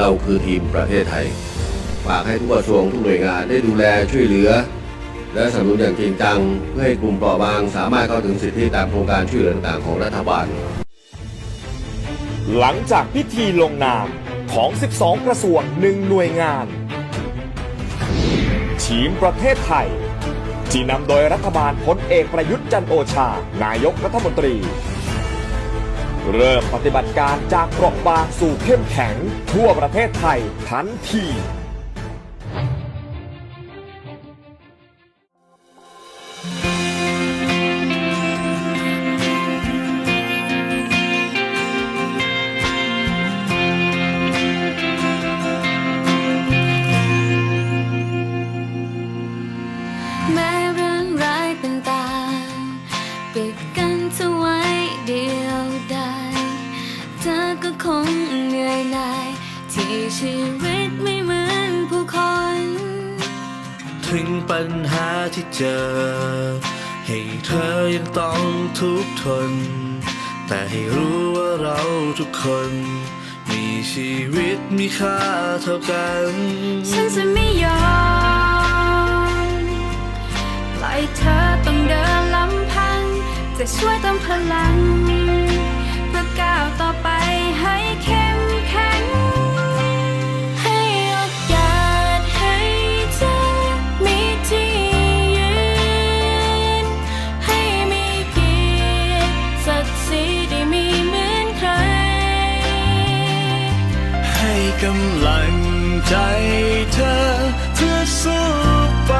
เราคือทีมประเทศไทย ฝากให้ทุกกระทรวงทุกหน่วยงานได้ดูแลช่วยเหลือ และสนับสนุนอย่างจริงจัง เพื่อให้กลุ่มเปราะบางสามารถเข้าถึงสิทธิตามโครงการช่วยเหลือต่างๆของรัฐบาล หลังจากพิธีลงนามของ 12 กระทรวงหนึ่งหน่วยงาน ทีมประเทศไทย ที่นำโดยรัฐบาลพลเอกประยุทธ์จันโอชา นายกรัฐมนตรี เริ่มปฏิบัติการจากเปราะบางสู่เข้มแข็ง ทั่วประเทศไทยทันที งเหนื่อยหน่าย ที่ชีวิตไม่เหมือนผู้คน ถึงปัญหาที่เจอ ให้เธอยังต้องทุกข์ทน แต่ให้รู้ว่าเราทุกคน มีชีวิตมีค่าเท่ากัน ฉันจะไม่ยอมปล่อยเธอต้องเดินลำพัง จะช่วยเติมพลัง กำลังใจเธอเพื่อสู้ไป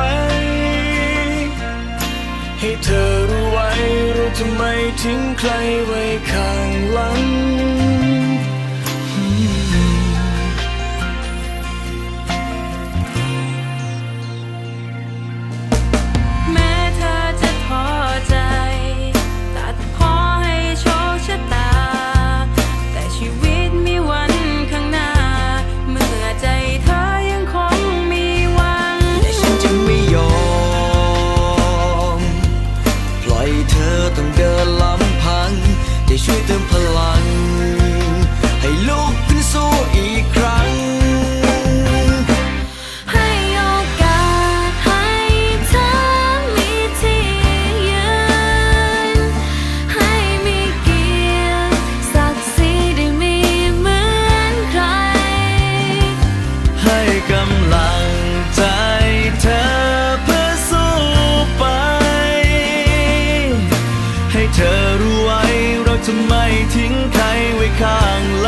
ให้เธอรู้ไว้เราจะไม่ทิ้งใครไว้ข้างหลัง ทิ้งใครไว้ข้าง